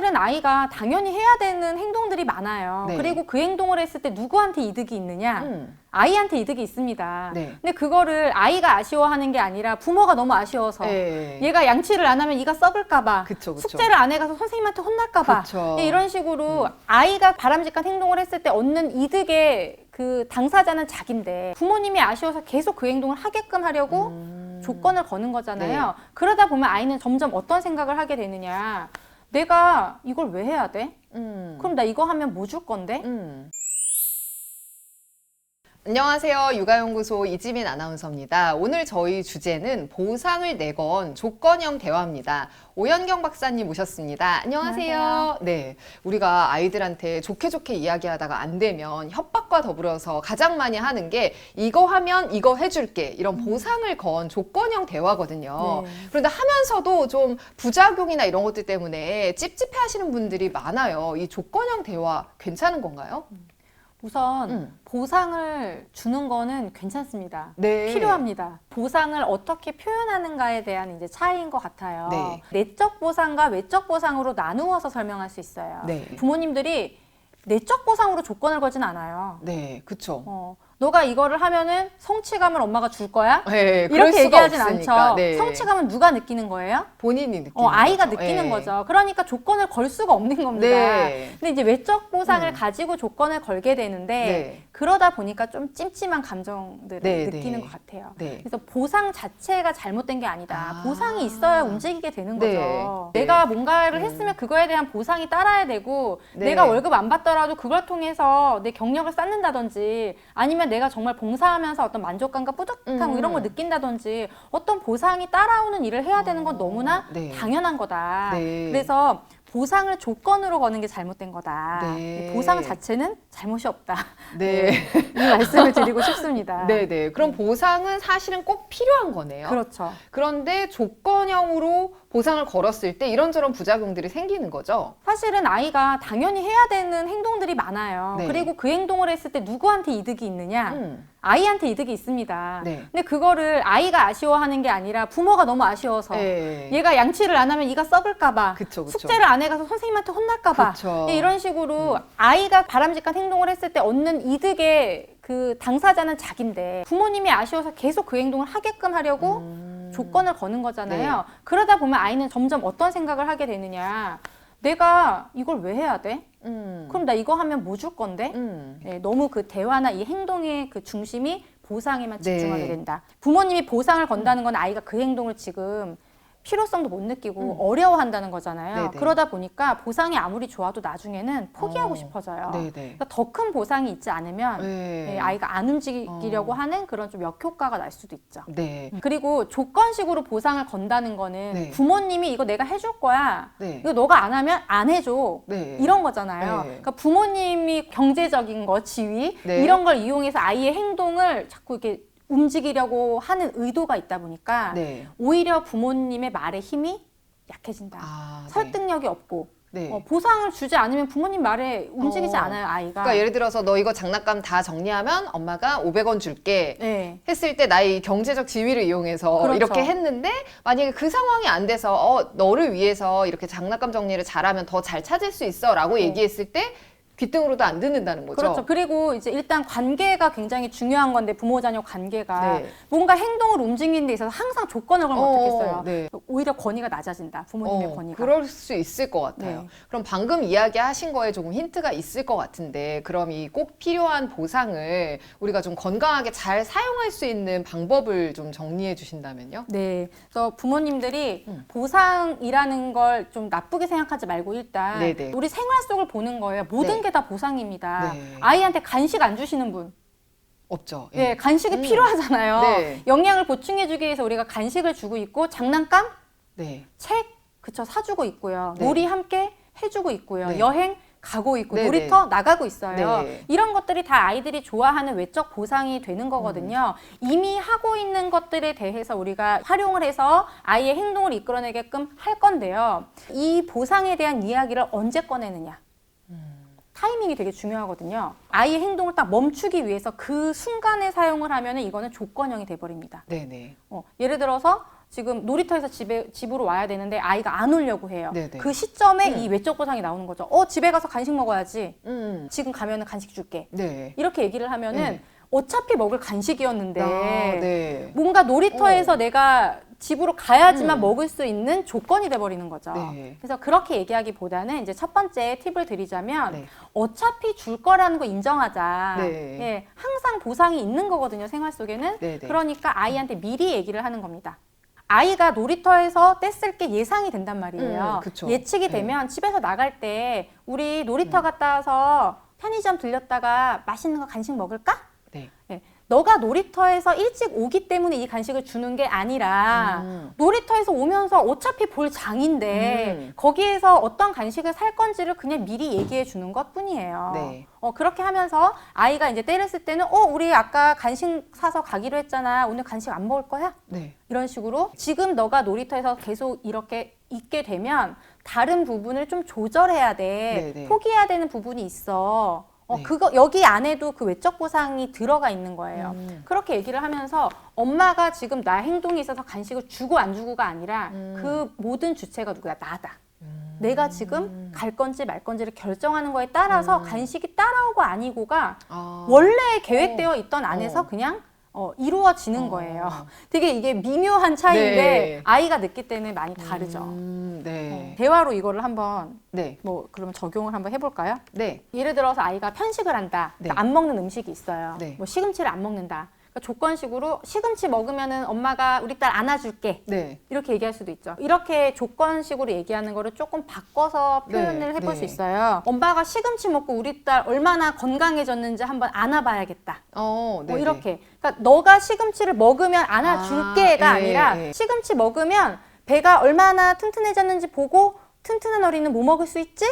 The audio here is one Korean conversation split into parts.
사실은 아이가 당연히 해야 되는 행동들이 많아요. 네. 그리고 그 행동을 했을 때 누구한테 이득이 있느냐? 음. 아이한테 이득이 있습니다. 네. 근데 그거를 아이가 아쉬워하는 게 아니라 부모가 너무 아쉬워서 예. 얘가 양치를 안 하면 이가 썩을까봐 그쵸, 그쵸. 숙제를 안 해가서 선생님한테 혼날까봐. 음. 이런 식으로 아이가 바람직한 행동을 했을 때 얻는 이득의 그 당사자는 자기인데 부모님이 아쉬워서 계속 그 행동을 하게끔 하려고 음. 조건을 거는 거잖아요. 네. 그러다 보면 아이는 점점 어떤 생각을 하게 되느냐. 내가 이걸 왜 해야 돼? 음. 그럼 나 이거 하면 뭐 줄 건데? 음. 안녕하세요. 육아연구소 이지민 아나운서입니다. 오늘 저희 주제는 보상을 내건 조건형 대화입니다. 오연경 박사님 모셨습니다. 안녕하세요. 안녕하세요. 네. 우리가 아이들한테 좋게 좋게 이야기하다가 안 되면 협박과 더불어서 가장 많이 하는 게 이거 하면 이거 해줄게. 이런 보상을 건 조건형 대화거든요. 네. 그런데 하면서도 좀 부작용이나 이런 것들 때문에 찝찝해 하시는 분들이 많아요. 이 조건형 대화 괜찮은 건가요? 우선 음. 보상을 주는 거는 괜찮습니다. 네. 필요합니다. 보상을 어떻게 표현하는가에 대한 이제 차이인 것 같아요. 네. 내적 보상과 외적 보상으로 나누어서 설명할 수 있어요. 네. 부모님들이 내적 보상으로 조건을 걸진 않아요. 네. 어, 너가 이거를 하면은 성취감을 엄마가 줄 거야? 네, 이렇게 얘기하진 없으니까. 않죠. 네. 성취감은 누가 느끼는 거예요? 본인이 느끼는 어, 아이가 거죠. 느끼는 네. 거죠. 그러니까 조건을 걸 수가 없는 겁니다. 네. 근데 이제 외적 보상을 음. 가지고 조건을 걸게 되는데 네. 그러다 보니까 좀 찜찜한 감정들을 네, 느끼는 네. 것 같아요. 네. 그래서 보상 자체가 잘못된 게 아니다. 아. 보상이 있어야 움직이게 되는 네. 거죠. 네. 내가 뭔가를 음. 했으면 그거에 대한 보상이 따라야 되고 네. 내가 월급 안 받더라도 그걸 통해서 내 경력을 쌓는다든지 아니면 내가 정말 봉사하면서 어떤 만족감과 뿌듯함 음. 이런 걸 느낀다든지 어떤 보상이 따라오는 일을 해야 되는 건 너무나 네. 당연한 거다. 네. 그래서 보상을 조건으로 거는 게 잘못된 거다. 네. 보상 자체는 잘못이 없다. 네. 이 말씀을 드리고 싶습니다. 네, 네. 그럼 보상은 사실은 꼭 필요한 거네요. 그렇죠. 그런데 조건형으로 보상을 걸었을 때 이런저런 부작용들이 생기는 거죠. 사실은 아이가 당연히 해야 되는 행동들이 많아요. 네. 그리고 그 행동을 했을 때 누구한테 이득이 있느냐? 음. 아이한테 이득이 있습니다. 네. 근데 그거를 아이가 아쉬워하는 게 아니라 부모가 너무 아쉬워서 예. 얘가 양치를 안 하면 이가 썩을까봐 그쵸, 그쵸. 숙제를 안 해가서 선생님한테 혼날까봐 그쵸. 이런 식으로 아이가 바람직한 행동을 했을 때 얻는 이득의 그 당사자는 자기인데 부모님이 아쉬워서 계속 그 행동을 하게끔 하려고 음. 조건을 거는 거잖아요. 네. 그러다 보면 아이는 점점 어떤 생각을 하게 되느냐. 내가 이걸 왜 해야 돼? 음. 그럼 나 이거 하면 뭐 줄 건데? 음. 네, 너무 그 대화나 이 행동의 그 중심이 보상에만 네. 집중하게 된다. 부모님이 보상을 건다는 건 아이가 그 행동을 지금 필요성도 못 느끼고 어려워한다는 거잖아요. 음. 네네. 그러다 보니까 보상이 아무리 좋아도 나중에는 포기하고 어. 싶어져요. 그러니까 더 큰 보상이 있지 않으면 네. 네, 아이가 안 움직이려고 어. 하는 그런 좀 역효과가 날 수도 있죠. 네. 그리고 조건식으로 보상을 건다는 거는 네. 부모님이 이거 내가 해줄 거야. 네. 이거 너가 안 하면 안 해줘. 네. 이런 거잖아요. 네. 그러니까 부모님이 경제적인 거, 지위 네. 이런 걸 이용해서 아이의 행동을 자꾸 이렇게 움직이려고 하는 의도가 있다 보니까 네. 오히려 부모님의 말에 힘이 약해진다. 아, 네. 설득력이 없고 네. 어, 보상을 주지 않으면 부모님 말에 움직이지 어. 않아요 아이가. 그러니까 예를 들어서 너 이거 장난감 다 정리하면 엄마가 500원 줄게. 네. 했을 때 나의 경제적 지위를 이용해서 그렇죠. 이렇게 했는데 만약에 그 상황이 안 돼서 어, 너를 위해서 이렇게 장난감 정리를 잘하면 더 잘 찾을 수 있어라고 얘기했을 때 귀등으로도 안 듣는다는 거죠. 그렇죠. 그리고 이제 일단 관계가 굉장히 중요한 건데 부모 자녀 관계가 네. 뭔가 행동을 움직이는 데 있어서 항상 조건을 걸면 어, 어떻겠어요. 네. 오히려 권위가 낮아진다. 부모님의 어, 권위가. 그럴 수 있을 것 같아요. 네. 그럼 방금 이야기하신 거에 조금 힌트가 있을 것 같은데, 그럼 이 꼭 필요한 보상을 우리가 좀 건강하게 잘 사용할 수 있는 방법을 좀 정리해 주신다면요? 네. 그래서 부모님들이 음. 보상이라는 걸 좀 나쁘게 생각하지 말고 일단 네네. 우리 생활 속을 보는 거예요. 모든 네. 게다 보상입니다. 네. 아이한테 간식 안 주시는 분. 없죠. 예, 간식이 음. 필요하잖아요. 네. 영양을 보충해주기 위해서 우리가 간식을 주고 있고 장난감, 네. 책, 그쵸 사주고 있고요. 네. 놀이 함께 해주고 있고요. 네. 여행 가고 있고 네, 놀이터 나가고 있어요. 네. 이런 것들이 다 아이들이 좋아하는 외적 보상이 되는 거거든요. 이미 하고 있는 것들에 대해서 우리가 활용을 해서 아이의 행동을 이끌어내게끔 할 건데요. 이 보상에 대한 이야기를 언제 꺼내느냐. 타이밍이 되게 중요하거든요. 아이의 행동을 딱 멈추기 위해서 그 순간에 사용을 하면 이거는 조건형이 돼버립니다. 네네. 어, 예를 들어서 지금 놀이터에서 집에 집으로 와야 되는데 아이가 안 오려고 해요. 네네. 그 시점에 음. 이 외적 보상이 나오는 거죠. 어 집에 가서 간식 먹어야지. 음. 지금 가면은 간식 줄게. 네. 이렇게 얘기를 하면은 네. 어차피 먹을 간식이었는데 아, 네. 뭔가 놀이터에서 내가 집으로 가야지만 음. 먹을 수 있는 조건이 돼버리는 거죠. 네. 그래서 그렇게 얘기하기보다는 이제 첫 번째 팁을 드리자면 네. 어차피 줄 거라는 거 인정하자. 네. 예, 항상 보상이 있는 거거든요, 생활 속에는. 네, 네. 그러니까 아이한테 미리 얘기를 하는 겁니다. 아이가 놀이터에서 뗐을 게 예상이 된단 말이에요. 음. 예측이 네. 음. 되면 집에서 나갈 때 우리 놀이터 갔다 와서 편의점 들렸다가 맛있는 거 간식 먹을까? 네. 예, 너가 놀이터에서 일찍 오기 때문에 이 간식을 주는 게 아니라 음. 놀이터에서 오면서 어차피 볼 장인데 음. 거기에서 어떤 간식을 살 건지를 그냥 미리 얘기해 주는 것 뿐이에요. 네. 어, 그렇게 하면서 아이가 이제 때렸을 때는 어, 우리 아까 간식 사서 가기로 했잖아. 오늘 간식 안 먹을 거야? 네. 이런 식으로 지금 너가 놀이터에서 계속 이렇게 있게 되면 다른 부분을 좀 조절해야 돼. 네네. 포기해야 되는 부분이 있어. 어, 네. 그거 여기 안에도 그 외적 보상이 들어가 있는 거예요. 음. 그렇게 얘기를 하면서 엄마가 지금 나 행동이 있어서 간식을 주고 안 주고가 아니라 음. 그 모든 주체가 누구야? 나다. 음. 내가 지금 갈 건지 말 건지를 결정하는 거에 따라서 음. 간식이 따라오고 아니고가 아. 원래 계획되어 있던 안에서 어. 그냥 어, 이루어지는 어. 거예요. 되게 이게 미묘한 차이인데 네. 아이가 느낄 때는 많이 다르죠. 음, 네. 어, 대화로 이거를 한번 네. 뭐 그러면 적용을 한번 해볼까요? 네. 예를 들어서 아이가 편식을 한다. 네. 그러니까 안 먹는 음식이 있어요. 네. 뭐 시금치를 안 먹는다. 그러니까 조건식으로 시금치 먹으면은 엄마가 우리 딸 안아줄게. 네. 이렇게 얘기할 수도 있죠. 이렇게 조건식으로 얘기하는 거를 조금 바꿔서 네, 표현을 해볼 네. 수 있어요. 엄마가 시금치 먹고 우리 딸 얼마나 건강해졌는지 한번 안아봐야겠다. 어, 네. 뭐 이렇게. 그러니까 너가 시금치를 먹으면 안아줄게가 아, 아, 예, 니라 예. 시금치 먹으면 배가 얼마나 튼튼해졌는지 보고 튼튼한 어린이는 뭐 먹을 수 있지?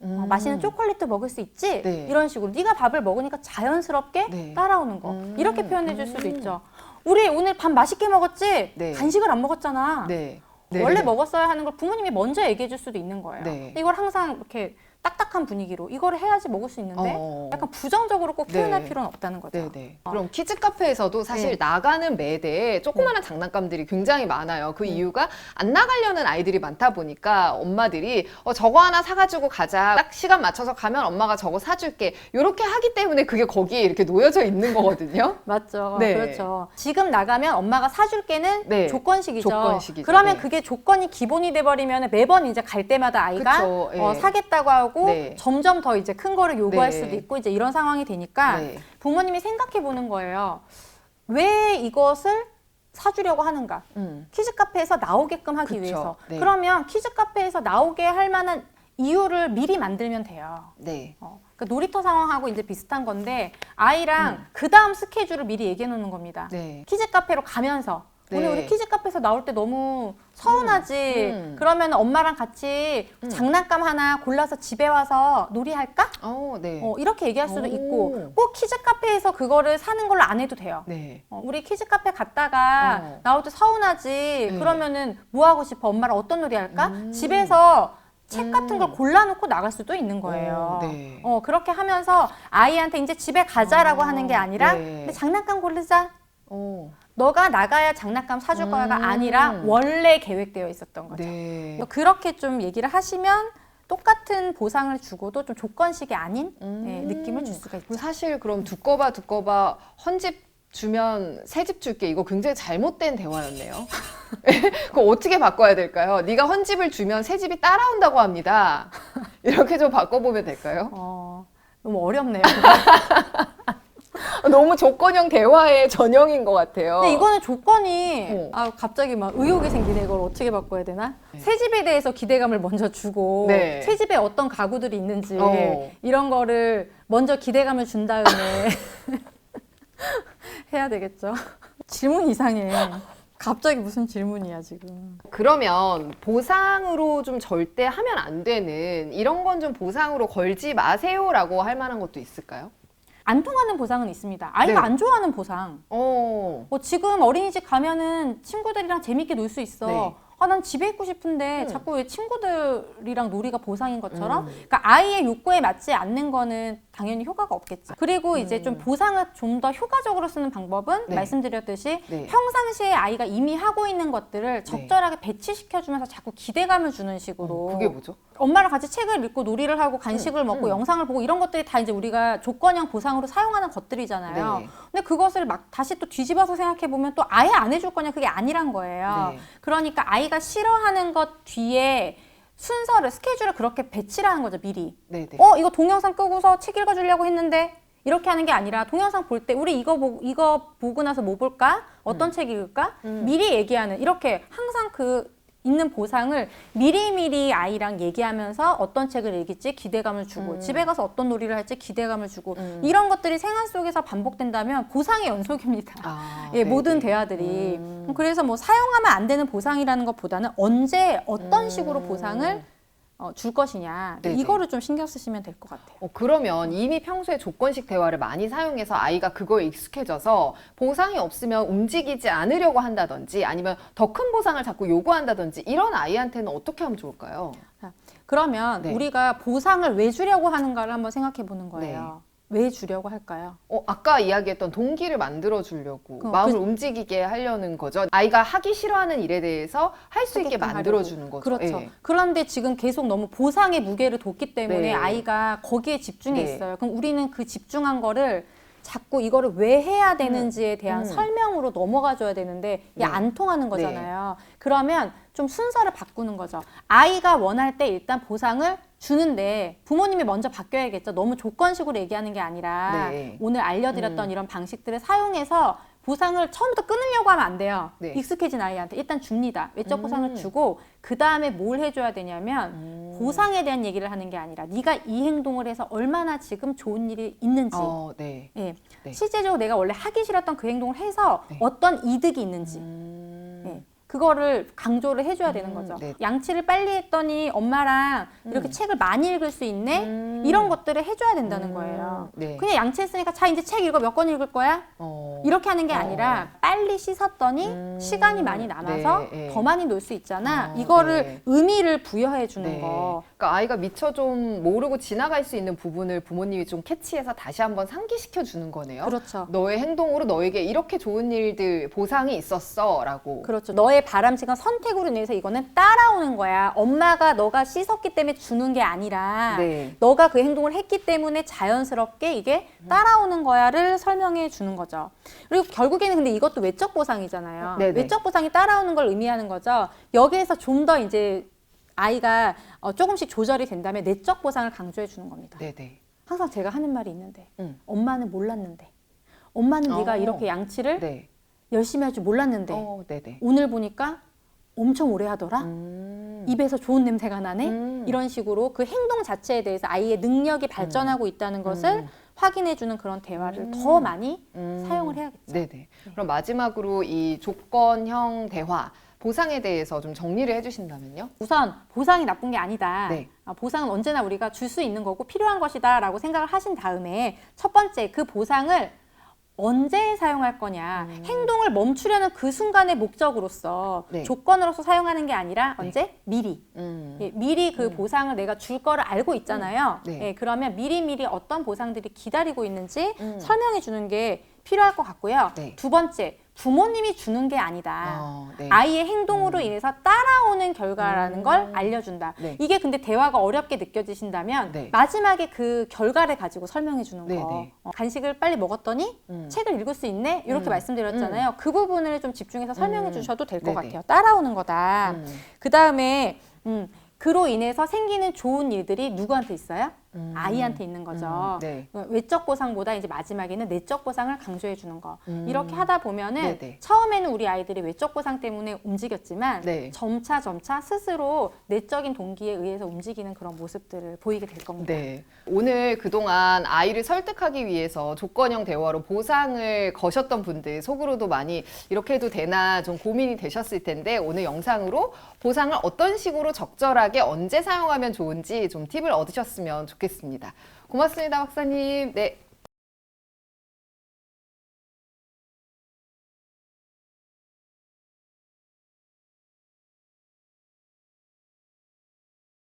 어, 음. 맛있는 초콜릿도 먹을 수 있지? 네. 이런 식으로 네가 밥을 먹으니까 자연스럽게 네. 따라오는 거. 음. 이렇게 표현해 줄 수도 음. 있죠. 우리 오늘 밥 맛있게 먹었지? 네. 간식을 안 먹었잖아. 네. 네. 원래 먹었어야 하는 걸 부모님이 먼저 얘기해 줄 수도 있는 거예요. 네. 이걸 항상 이렇게 딱딱한 분위기로 이거를 해야지 먹을 수 있는데 어. 약간 부정적으로 꼭 표현할 네. 필요는 없다는 거죠. 네네. 어. 그럼 키즈 카페에서도 사실 네. 나가는 매대에 조그마한 장난감들이 굉장히 많아요. 그 이유가 안 나가려는 아이들이 많다 보니까 엄마들이 어, 저거 하나 사가지고 가자. 딱 시간 맞춰서 가면 엄마가 저거 사줄게. 이렇게 하기 때문에 그게 거기에 이렇게 놓여져 있는 거거든요. 맞죠. 네. 그렇죠. 지금 나가면 엄마가 사줄게는 네. 조건식이죠. 조건식이죠. 그러면 네. 그게 조건이 기본이 돼버리면 매번 이제 갈 때마다 아이가 그쵸. 예. 어, 사겠다고 하고 네. 점점 더 이제 큰 거를 요구할 네. 수도 있고 이제 이런 상황이 되니까 네. 부모님이 생각해 보는 거예요. 왜 이것을 사주려고 하는가? 음. 키즈 카페에서 나오게끔 하기 그쵸. 위해서. 네. 그러면 키즈 카페에서 나오게 할 만한 이유를 미리 만들면 돼요. 네. 어, 그러니까 놀이터 상황하고 이제 비슷한 건데 아이랑 음. 그 다음 스케줄을 미리 얘기해 놓는 겁니다. 네. 키즈 카페로 가면서 네. 오늘 우리 키즈 카페에서 나올 때 너무 서운하지. 음. 그러면 엄마랑 같이 음. 장난감 하나 골라서 집에 와서 놀이할까? 어, 네. 어, 이렇게 얘기할 수도 오. 있고 꼭 키즈 카페에서 그거를 사는 걸로 안 해도 돼요. 네. 어, 우리 키즈 카페 갔다가 어. 나올 때 서운하지. 네. 그러면은 뭐 하고 싶어? 엄마랑 어떤 놀이 할까? 음. 집에서 책 같은 음. 걸 골라놓고 나갈 수도 있는 거예요. 어, 네. 어, 그렇게 하면서 아이한테 이제 집에 가자라고 어, 하는 게 아니라 네. 장난감 고르자. 어, 너가 나가야 장난감 사줄 거야가 음. 아니라 원래 계획되어 있었던 거죠. 네. 그래서 그렇게 좀 얘기를 하시면 똑같은 보상을 주고도 좀 조건식이 아닌 음. 예, 느낌을 줄 수가 있죠. 사실 그럼 두꺼봐 두꺼봐 헌집 주면 새 집 줄게 이거 굉장히 잘못된 대화였네요. 그거 어떻게 바꿔야 될까요? 네가 헌집을 주면 새 집이 따라온다고 합니다. 이렇게 좀 바꿔보면 될까요? 어, 너무 어렵네요. 너무 조건형 대화의 전형인 것 같아요. 근데 이거는 조건이 어. 아 갑자기 막 의혹이 생기네 이걸 어떻게 바꿔야 되나? 네. 새 집에 대해서 기대감을 먼저 주고 네. 새 집에 어떤 가구들이 있는지 어. 이런 거를 먼저 기대감을 준 다음에 해야 되겠죠. 질문 이상해. 갑자기 무슨 질문이야 지금. 그러면 보상으로 좀 절대 하면 안 되는 이런 건 좀 보상으로 걸지 마세요라고 할 만한 것도 있을까요? 안 통하는 보상은 있습니다. 아이가 네. 안 좋아하는 보상. 어, 뭐 지금 어린이집 가면은 친구들이랑 재밌게 놀 수 있어. 네. 아, 난 집에 있고 싶은데 음. 자꾸 왜 친구들이랑 놀이가 보상인 것처럼 음. 그러니까 아이의 욕구에 맞지 않는 거는 당연히 효과가 없겠죠. 그리고 이제 좀 음. 보상을 좀 더 효과적으로 쓰는 방법은 네. 말씀드렸듯이 네. 평상시에 아이가 이미 하고 있는 것들을 적절하게 배치시켜 주면서 자꾸 기대감을 주는 식으로 그게 뭐죠? 엄마랑 같이 책을 읽고 놀이를 하고 간식을 먹고 음. 영상을 보고 이런 것들이 다 이제 우리가 조건형 보상으로 사용하는 것들이잖아요. 네. 근데 그것을 막 다시 또 뒤집어서 생각해 보면 또 아예 안 해줄 거냐 그게 아니란 거예요. 네. 그러니까 아이가 싫어하는 것 뒤에 순서를 스케줄을 그렇게 배치를 하는 거죠 미리. 네, 네. 어 이거 동영상 끄고서 책 읽어주려고 했는데 이렇게 하는 게 아니라 동영상 볼 때 우리 이거 보고 이거 보고 나서 뭐 볼까 어떤 책 읽을까 음. 미리 얘기하는 이렇게 항상 그 있는 보상을 미리미리 아이랑 얘기하면서 어떤 책을 읽을지 기대감을 주고 음. 집에 가서 어떤 놀이를 할지 기대감을 주고 음. 이런 것들이 생활 속에서 반복된다면 보상의 연속입니다. 아, 예, 네, 모든 네. 대화들이. 음. 그래서 뭐 사용하면 안 되는 보상이라는 것보다는 언제 어떤 음. 식으로 보상을 어, 줄 것이냐 네네. 이거를 좀 신경 쓰시면 될 것 같아요. 어, 그러면 이미 평소에 조건식 대화를 많이 사용해서 아이가 그거에 익숙해져서 보상이 없으면 움직이지 않으려고 한다든지 아니면 더 큰 보상을 자꾸 요구한다든지 이런 아이한테는 어떻게 하면 좋을까요? 그러면 네. 우리가 보상을 왜 주려고 하는가를 한번 생각해 보는 거예요. 네. 왜 주려고 할까요? 어, 아까 이야기했던 동기를 만들어 주려고 그- 마음을 그- 움직이게 하려는 거죠. 아이가 하기 싫어하는 일에 대해서 할 수 있게 하게끔 만들어. 주는 거죠. 그렇죠. 예. 그런데 지금 계속 너무 보상의 무게를 뒀기 때문에 네. 아이가 거기에 집중해 네. 있어요. 그럼 우리는 그 집중한 거를 자꾸 이거를 왜 해야 되는지에 대한 음. 설명으로 넘어가 줘야 되는데 이게 네. 안 통하는 거잖아요. 그러면 좀 순서를 바꾸는 거죠. 아이가 원할 때 일단 보상을 주는데 부모님이 먼저 바뀌어야겠죠. 너무 조건식으로 얘기하는 게 아니라 네. 오늘 알려드렸던 이런 방식들을 사용해서 보상을 처음부터 끊으려고 하면 안 돼요. 네. 익숙해진 아이한테 일단 줍니다. 외적 보상을 음. 주고 그 다음에 뭘 해줘야 되냐면 음. 보상에 대한 얘기를 하는 게 아니라 네가 이 행동을 해서 얼마나 지금 좋은 일이 있는지 어, 네. 예. 네. 실제적으로 내가 원래 하기 싫었던 그 행동을 해서 네. 어떤 이득이 있는지 음. 예. 그거를 강조를 해줘야 되는 음, 거죠. 네. 양치를 빨리 했더니 엄마랑 이렇게 음. 책을 많이 읽을 수 있네? 음. 이런 것들을 해줘야 된다는 음. 거예요. 네. 그냥 양치했으니까 자 이제 책 읽어 몇 권 읽을 거야? 어. 이렇게 하는 게 어. 아니라 빨리 씻었더니 음. 시간이 많이 남아서 네, 네. 더 많이 놀 수 있잖아. 어, 이거를 네. 의미를 부여해 주는 네. 거. 그러니까 아이가 미처 좀 모르고 지나갈 수 있는 부분을 부모님이 좀 캐치해서 다시 한번 상기시켜 주는 거네요. 그렇죠. 너의 행동으로 너에게 이렇게 좋은 일들 보상이 있었어라고. 그렇죠. 너의 바람직한 선택으로 인해서 이거는 따라오는 거야. 엄마가 너가 씻었기 때문에 주는 게 아니라 네. 너가 그 행동을 했기 때문에 자연스럽게 이게 따라오는 거야를 설명해 주는 거죠. 그리고 결국에는 근데 이것도 외적 보상이잖아요. 네네. 외적 보상이 따라오는 걸 의미하는 거죠. 여기에서 좀 더 이제 아이가 어, 조금씩 조절이 된다면 내적 보상을 강조해 주는 겁니다. 네네. 항상 제가 하는 말이 있는데 음. 엄마는 몰랐는데 엄마는 어. 네가 이렇게 양치를 네. 열심히 할 줄 몰랐는데 어, 네네. 오늘 보니까 엄청 오래 하더라. 음. 입에서 좋은 냄새가 나네. 음. 이런 식으로 그 행동 자체에 대해서 아이의 능력이 발전하고 있다는 것을 음. 확인해 주는 그런 대화를 음. 더 많이 음. 사용을 해야겠죠. 네네. 그럼 마지막으로 이 조건형 대화 보상에 대해서 좀 정리를 해주신다면요? 우선 보상이 나쁜 게 아니다. 네. 아, 보상은 언제나 우리가 줄 수 있는 거고 필요한 것이다라고 생각을 하신 다음에 첫 번째 그 보상을 언제 사용할 거냐 음. 행동을 멈추려는 그 순간의 목적으로서 네. 조건으로서 사용하는 게 아니라 언제 미리 음. 예, 미리 그 음. 보상을 내가 줄 거를 알고 있잖아요. 네. 예, 그러면 미리 미리 어떤 보상들이 기다리고 있는지 음. 설명해 주는 게 필요할 것 같고요. 네. 두 번째, 부모님이 주는 게 아니다. 어, 네. 아이의 행동으로 인해서 따라오는 결과라는 음. 걸 알려준다. 네. 이게 근데 대화가 어렵게 느껴지신다면 네. 마지막에 그 결과를 가지고 설명해 주는 네, 거. 네. 어, 간식을 빨리 먹었더니 음. 책을 읽을 수 있네? 이렇게 음. 말씀드렸잖아요. 그 부분을 좀 집중해서 설명해 음. 주셔도 될 것 네네. 같아요. 따라오는 거다. 음. 그 다음에 음, 그로 인해서 생기는 좋은 일들이 누구한테 있어요? 음. 아이한테 있는 거죠. 음. 네. 어, 외적 보상보다 이제 마지막에는 내적 보상을 강조해 주는 거. 음. 이렇게 하다 보면은 네네. 처음에는 우리 아이들이 외적 보상 때문에 움직였지만 네. 점차 점차 스스로 내적인 동기에 의해서 움직이는 그런 모습들을 보이게 될 겁니다. 네. 오늘 그동안 아이를 설득하기 위해서 조건형 대화로 보상을 거셨던 분들 속으로도 많이 이렇게 해도 되나 좀 고민이 되셨을 텐데 오늘 영상으로 보상을 어떤 식으로 적절하게 언제 사용하면 좋은지 좀 팁을 얻으셨으면 좋겠습니다. 고맙습니다, 박사님. 네.